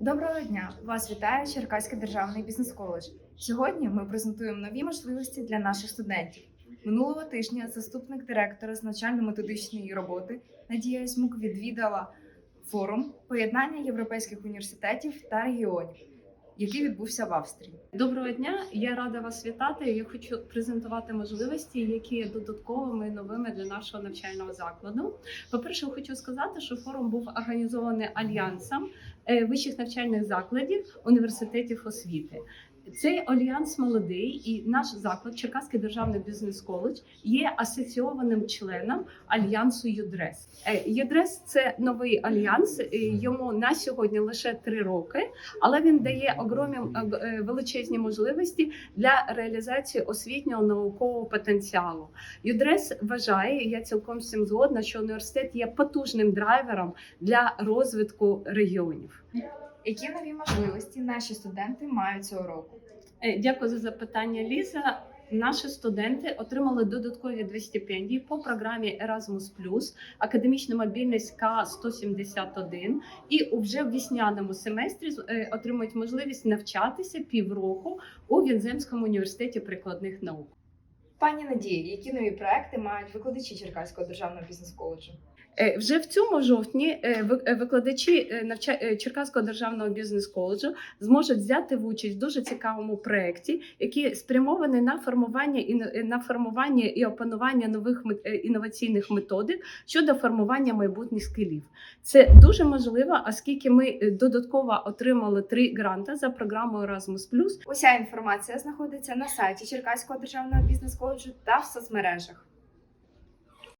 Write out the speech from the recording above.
Доброго дня! Вас вітає Черкаський державний бізнес-коледж. Сьогодні ми презентуємо нові можливості для наших студентів. Минулого тижня заступник директора з навчально-методичної роботи Надія Смук відвідала форум поєднання європейських університетів та регіонів, який відбувся в Австрії. Доброго дня, я рада вас вітати. Я хочу презентувати можливості, які є додатковими новими для нашого навчального закладу. По-перше, хочу сказати, що форум був організований альянсом е, вищих навчальних закладів університетів освіти. Цей альянс молодий, і наш заклад, Черкаський державний бізнес-коледж, є асоційованим членом альянсу ЮДРЕС. Е, ЮДРЕС це новий альянс. е, Йому на сьогодні лише три роки, але він дає огромні е, величезні можливості для реалізації освітнього наукового потенціалу. ЮДРЕС вважає, я цілком цим згодна, що університет є потужним драйвером для розвитку регіонів. Які нові можливості наші студенти мають цього року? Е, Дякую за запитання, Ліза. Наші студенти отримали додаткові дві стипендії по програмі Erasmus+, академічна мобільність К-171 і вже в вісняному семестрі е, отримують можливість навчатися півроку у Вінземському університеті прикладних наук. Пані Надії, які нові проекти мають викладачі Черкаського державного бізнес-коледжу? Е, Вже в цьому жовтні е, е, викладачі Черкаського державного бізнес-коледжу зможуть взяти в участь в дуже цікавому проєкті, який спрямований на формування і на- формування і опанування нових інноваційних методик щодо формування майбутніх скилів. Це дуже можливо, оскільки ми додатково отримали три гранти за програмою Erasmus+. Уся інформація знаходиться на сайті Черкаського державного бізнес-коледжу та в соцмережах.